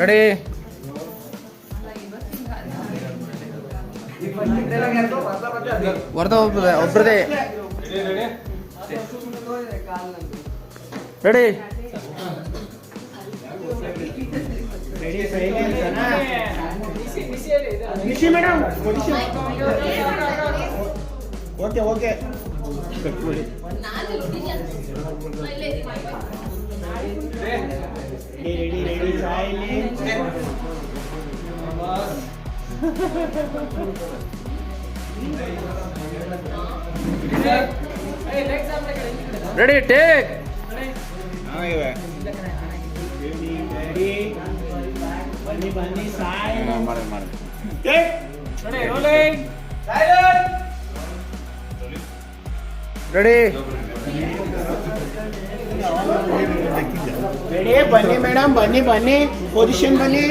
Ready ವರ್ಧ ಒಬ್ಬ ಒಬ್ರದೇ ready Nishi madam okay okay ready ready silent ready take ಬನ್ನಿ ಬನ್ನಿ ಸಾಯ್ ರೆಡಿ ರೆಡಿ ಬನ್ನಿ ಮೇಡಮ್ ಬನ್ನಿ ಬನ್ನಿ. ಪೊಸಿಷನ್ ಬನ್ನಿ.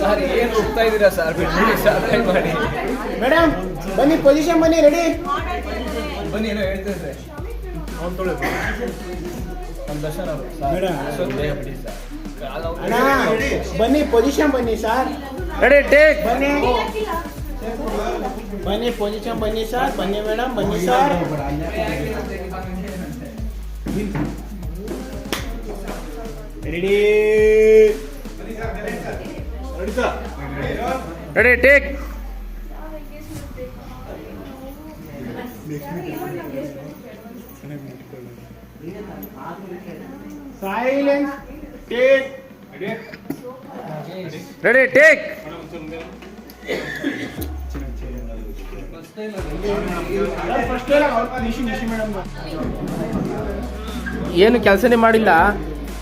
ಸರ್ ಏನು ಹೋಗ್ತಾ ಇದ್ದೀರಾ ಸರ್? ಬಿಟ್ಟು ಸರ್ ಮಾಡಿ. ಮೇಡಮ್ ಬನ್ನಿ ಪೊಸಿಷನ್ ಬನ್ನಿ ರೆಡಿ ಬನ್ನಿ ಏನೋ ಹೇಳ್ತಿದ್ರೆ ನಮ್ಮ ದರ್ಶನ ಮೇಡಮ್. ಬಿಡಿ ಬನ್ನಿ ಪೊಸಿಷನ್ ಬನ್ನಿ ಸರ್ ರೆಡಿ ಟೇಕ್ ಬನ್ನಿ. ಬನ್ನಿ ಪೊಸಿಷನ್ ಬನ್ನಿ ಸರ್ ಬನ್ನಿ ಮೇಡಮ್ ಬನ್ನಿ sir ready ready take silence take ready take ಏನು ಕೆಲಸನೇ ಮಾಡಿಲ್ಲ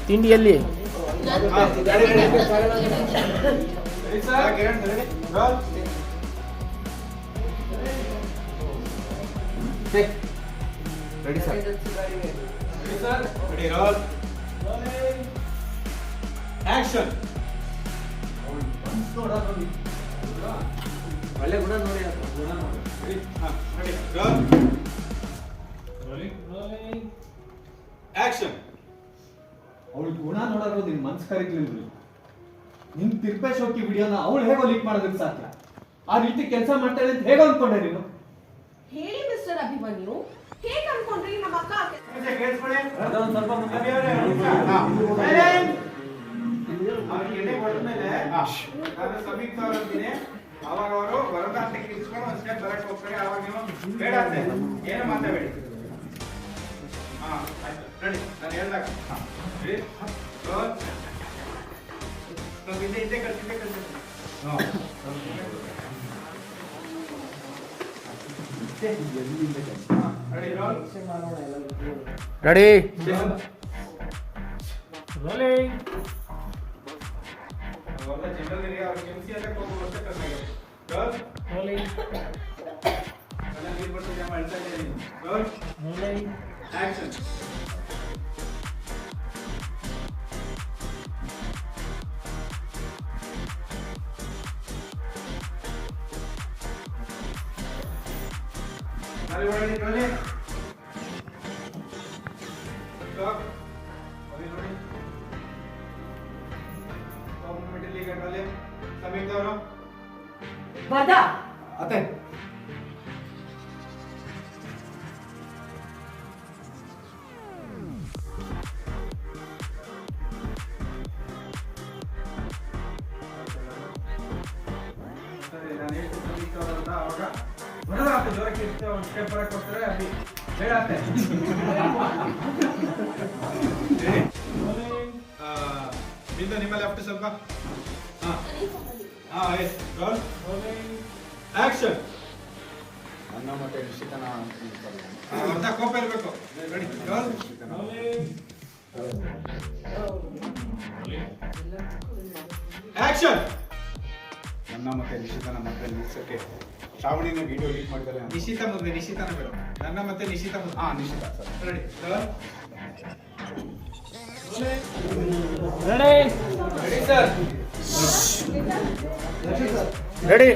ತಿಂಡಿಯಲ್ಲಿ? ರೆಡಿ ಸರ್ ಆಕ್ಷನ್ ಒಳ್ಳೆ ಗುಣ ನೋಡಿ. ಆಕ್ಷನ್ ಅವಳು ಗುಣ ನೋಡೋದು ನಿನ್ ಮನ್ಸ್ ಕರಿಕ್ಲಿಲ್ರಿ ನಿನ್ ತಿರ್ಪೇಶ್ ಹೋಗಿ ವಿಡಿಯೋನ ಅವಳು ಹೇಗೋ ಲೀಕ್ ಮಾಡೋದಕ್ಕೆ ಸಾಧ್ಯ. ಆ ರೀತಿ ಕೆಲಸ ಮಾಡ್ತಾಳೆ ಅಂತ ಹೇಗೋ ಅನ್ಕೊಂಡೆ ನೀನು? ಹೇಳಿ ಮಿಸ್ಟರ್ ಅಭಿಮನ್ಯು. ಹೇಗ್ ಅನ್ಕೊಂಡ್ರಿ ನಮ್ಮ ಅಕ್ಕ? ಸ್ವಲ್ಪ ಮುಂದೆ ಅವಾಗ ಅವರು ಭರತನಾಟ್ಯಕ್ಕೆ ಇಸ್ಕೊಂಡು ಒಂದ್ ಸ್ಟೆಪ್ ಬರಕ್ ಹೋಗ್ತಾರೆ. ಅವಾಗ ನೀವು ಬೇಡ ಅಂತೆ ಏನು ಮಾತಾಡಬೇಡಿ. ಹಾ ಆಯ್ತು. ರೆಡಿ ನಾನು ಹೇಳ್ದಾಗ. ರೆಡಿ ರೋಲ್ ಸ್ವಲ್ಪ ಹಿಂದೆ ಹಿಂದೆ ರೆಡಿ ಹಿಂದೆ वरना जनरल एरिया और एमसी अलग को व्यवस्था करना है कर होले अलग रिपोर्ट से हम अल्टा जाएँगे कर होले action Are you ready, ready? Stop. ಅಂತೆ ಆ, ಅತ್ತೆ ನಿಮ್ಮ ಲೆಫ್ಟ್ ಸ್ವಲ್ಪ? ಹಾ. ಹಾ ಎಸ್ ರೋಲ್ ಆಕ್ಷನ್ ನನ್ನ ಮತ್ತೆ ನಿಶ್ಚಿತನ ಅರ್ಧ ಕೋಪ ಇರಬೇಕು. ರೆಡಿ ರೋಲ್ ಆಕ್ಷನ್ ನನ್ನ ಮತ್ತೆ ನಿಶ್ಚಿತನ ಮತ್ತೆ ನಿಲ್ಸಕ್ಕೆ ಶ್ರಾವಣಿನ ವಿಡಿಯೋ ಲೀಕ್ ಮಾಡಿದ್ದಾರೆ ನಿಶ್ಚಿತ ನಿಶಿತ ನಿಶ್ಚಿತನ ನಿಶಿತನ ಬೇಡ. ನನ್ನ ಮತ್ತೆ ನಿಶಿತ ಮದುವೆ. ಹಾ ನಿಶ್ಚಿತ sir. Ready ready ready sir ready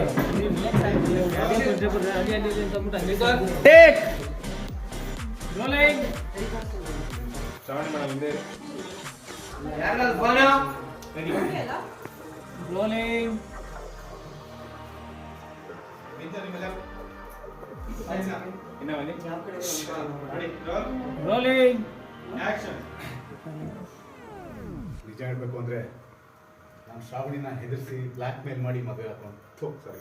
take rolling action ನಿಜ ಹೇಳ್ಬೇಕು ಅಂದ್ರೆ ನಾನು ಶ್ರಾವಣಿನ ಹೆದರಿಸಿ ಬ್ಲ್ಯಾಕ್ ಮೇಲ್ ಮಾಡಿ ಮದುವೆ ಹಾಕೊಂಡು ಥೋ ಸಾರಿ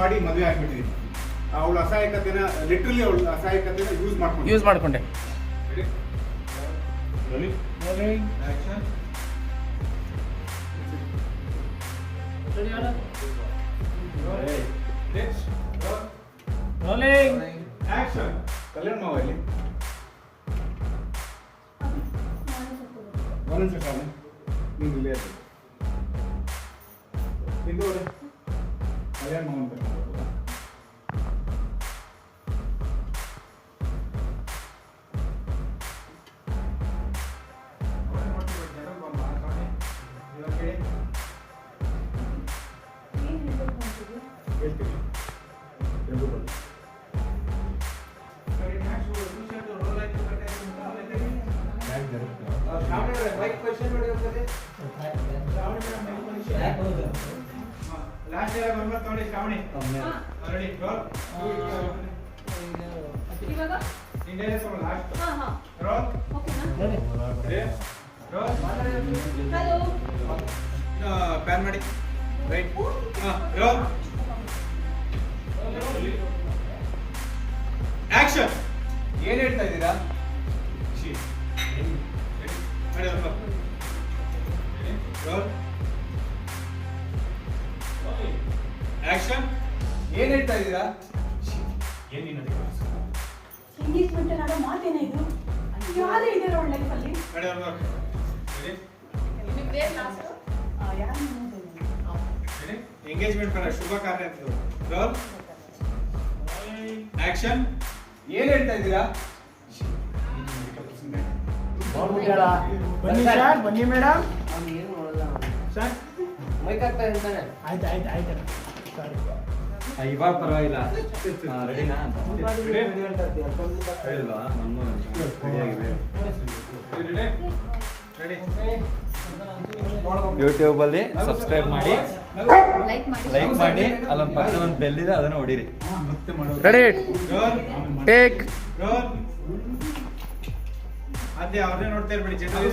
ಮಾಡಿ ರೆಡಿ ಮದುವೆ ಆಗ್ಬಿಟ್ಟಿದ್ದೀನಿ. ಅವಳು ಅಸಹಾಯಕತೆನ ಲಿಟ್ರಲಿ ಅವಳ ಅಸಹಾಯಕತೆನ ಯೂಸ್ ಮಾಡ್ಕೊಂಡು. ಯೂಸ್ ಮಾಡ್ಕೊಂಡೆ. Action. Hey. Next. Roll. Rolling. Action. Kalyan ಮಾವ ಇಲ್ಲಿ ಒಂದು ನಿಮಿಷ ಸ್ವಾಮಿ ನೀನು ಇಲ್ಲೇ ಇರು. ಹಿಂದೆ ಹೋದ್ರೆ ಕಲ್ಯಾಣ್ ಮಾವನ್ ಬೇಕು ಬ್ಯಾಗ್ ಜರುಗ್ತಾ? ಲಾಸ್ಟ್ ಇಯರ್ ಬಂದ್ಬಿಟ್ಟು ನೋಡಿ ಶ್ರಾವಣಿ ರೆಡಿ ಇವಾಗ ಇಂಡಿಯಾ ಲಾಸ್ಟ್ ಹಾ ಹಾ ರೋಲ್ ಓಕೆನಾ ರೋಲ್ ಹಲೋ ಪ್ಯಾನ್ ಮಾಡಿ ರೈಟ್ ರೋಲ್ ಆಕ್ಷನ್ ಏನ್ ಹೇಳ್ತಾ ಇದ್ದೀರಾ? ಆಕ್ಷನ್ ಏನ್ ಹೇಳ್ತಾ ಇದ್ದೀರಾ? ಎಂಗೇಜ್ಮೆಂಟ್ ಅನ್ನೋ ಮಾತೇನ ಇದು? ಯಾರೇ ಇದ್ದಾರೆ ಅವಳ ಲೈಫಲ್ಲಿ ನಿಮ್ದೇ ಲಾಸ್ಟ್ ಯಾರು ಎಂಗೇಜ್ಮೆಂಟ್ ಪರ ಶುಭ ಕಾರ್ಯ ಅಂತ ಆಕ್ಷನ್ ಏನ್ ಹೇಳ್ತಾ ಇದ್ದೀರಾ? ಬನ್ನಿ ಸರ್ ಬನ್ನಿ ಮೇಡಮ್. ಸರ್. ಮೈಕ್ ಆಗ್ತಾ ಇರ್ತಾನೆ ಆಯ್ತು ಆಯ್ತು ಆಯ್ತು. ಸಾರಿ. ಇವಾಗ ಪರವಾಗಿಲ್ಲ. ರೆಡಿನಾ? ಯೂಟ್ಯೂಬಲ್ಲಿ ರೆಡಿ ಯೂಟ್ಯೂಬ್ ಅಲ್ಲಿ ಸಬ್ಸ್ಕ್ರೈಬ್ ಮಾಡಿ. ಲೈಕ್ ಮಾಡಿ. ಲೈಕ್ ಮಾಡಿ ಅಲ್ಲೊಂದು ಪಕ್ಕದ ಒಂದು ಬೆಲ್ ಇದೆ ಅದನ್ನ ಹೊಡಿರಿ. ರೆಡಿ ಟೇಕ್ ಅದೇ ಅವ್ರನ್ನೇ ನೋಡ್ತಾ ಇರ್ಬೇಡಿ ಜನರಲ್